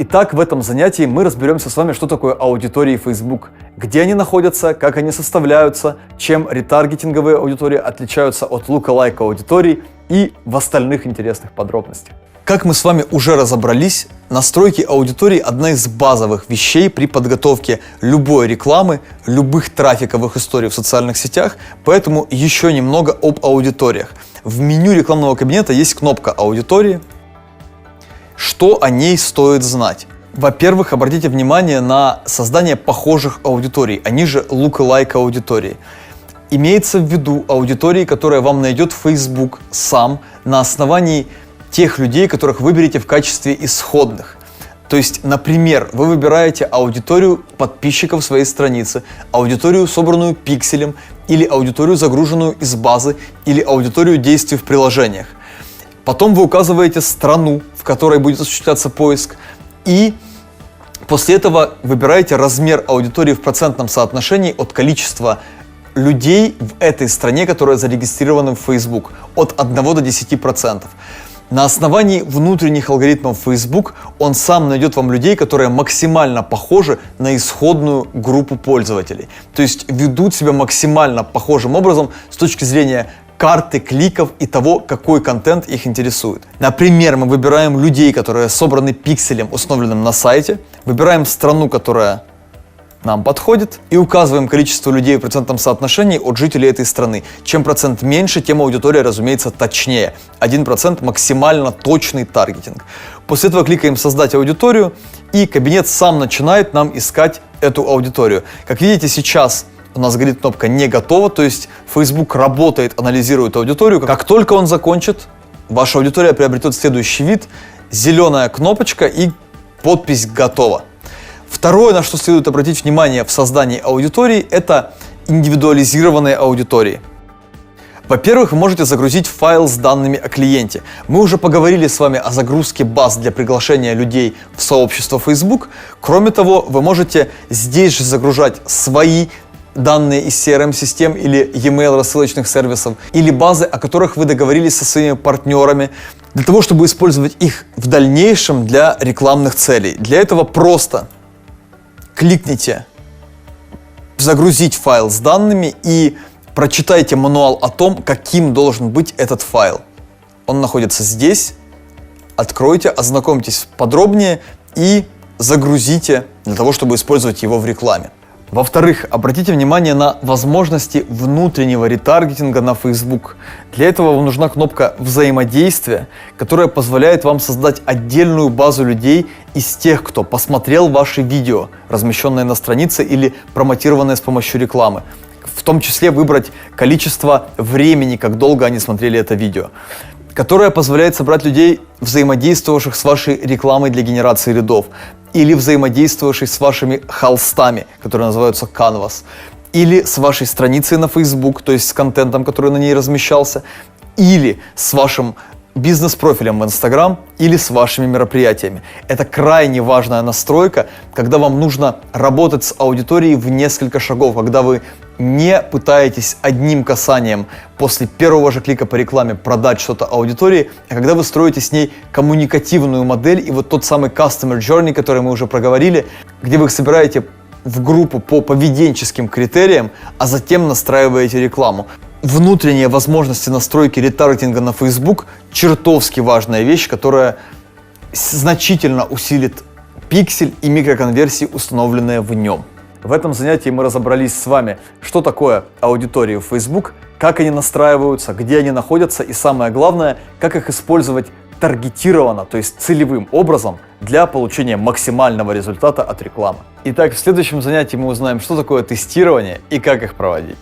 Итак, в этом занятии мы разберемся с вами, что такое аудитории Facebook, где они находятся, как они составляются, чем ретаргетинговые аудитории отличаются от лука-лайка аудиторий и в остальных интересных подробностях. Как мы с вами уже разобрались, настройки аудитории – одна из базовых вещей при подготовке любой рекламы, любых трафиковых историй в социальных сетях, поэтому еще немного об аудиториях. В меню рекламного кабинета есть кнопка «Аудитории», что о ней стоит знать? Во-первых, обратите внимание на создание похожих аудиторий, они же lookalike аудитории. Имеется в виду аудитории, которая вам найдет Facebook сам на основании тех людей, которых выберете в качестве исходных. То есть, например, вы выбираете аудиторию подписчиков своей страницы, аудиторию, собранную пикселем, или аудиторию, загруженную из базы, или аудиторию действий в приложениях. Потом вы указываете страну, в которой будет осуществляться поиск, и после этого выбираете размер аудитории в процентном соотношении от количества людей в этой стране, которые зарегистрированы в Facebook, от 1 до 10%. На основании внутренних алгоритмов Facebook он сам найдет вам людей, которые максимально похожи на исходную группу пользователей. То есть ведут себя максимально похожим образом с точки зрения карты кликов и того, какой контент их интересует. Например, мы выбираем людей, которые собраны пикселем, установленным на сайте, выбираем страну, которая нам подходит, и указываем количество людей в процентном соотношении от жителей этой страны. Чем процент меньше, тем аудитория, разумеется, точнее. 1% максимально точный таргетинг. После этого кликаем «Создать аудиторию», и кабинет сам начинает нам искать эту аудиторию. Как видите, сейчас у нас горит кнопка «Не готово», то есть Facebook работает, анализирует аудиторию. Как только он закончит, ваша аудитория приобретет следующий вид, зеленая кнопочка и подпись «Готово». Второе, на что следует обратить внимание в создании аудитории, это индивидуализированные аудитории. Во-первых, вы можете загрузить файл с данными о клиенте. Мы уже поговорили с вами о загрузке баз для приглашения людей в сообщество Facebook. Кроме того, вы можете здесь же загружать свои данные из CRM-систем или e-mail рассылочных сервисов, или базы, о которых вы договорились со своими партнерами, для того, чтобы использовать их в дальнейшем для рекламных целей. Для этого просто кликните «Загрузить файл с данными» и прочитайте мануал о том, каким должен быть этот файл. Он находится здесь. Откройте, ознакомьтесь подробнее и загрузите для того, чтобы использовать его в рекламе. Во-вторых, обратите внимание на возможности внутреннего ретаргетинга на Facebook. Для этого вам нужна кнопка «Взаимодействие», которая позволяет вам создать отдельную базу людей из тех, кто посмотрел ваши видео, размещенные на странице или промотированные с помощью рекламы. В том числе выбрать количество времени, как долго они смотрели это видео которая позволяет собрать людей, взаимодействовавших с вашей рекламой для генерации рядов или взаимодействовавший с вашими холстами, которые называются Canvas, или с вашей страницей на Facebook, то есть с контентом, который на ней размещался, или с вашим бизнес-профилем в Instagram или с вашими мероприятиями. Это крайне важная настройка, когда вам нужно работать с аудиторией в несколько шагов, когда вы не пытаетесь одним касанием после первого же клика по рекламе продать что-то аудитории, а когда вы строите с ней коммуникативную модель и вот тот самый customer journey, который мы уже проговорили, где вы их собираете в группу по поведенческим критериям, а затем настраиваете рекламу. Внутренние возможности настройки ретаргетинга на Facebook – чертовски важная вещь, которая значительно усилит пиксель и микроконверсии, установленные в нем. В этом занятии мы разобрались с вами, что такое аудитории в Facebook, как они настраиваются, где они находятся и самое главное, как их использовать таргетированно, то есть целевым образом для получения максимального результата от рекламы. Итак, в следующем занятии мы узнаем, что такое тестирование и как их проводить.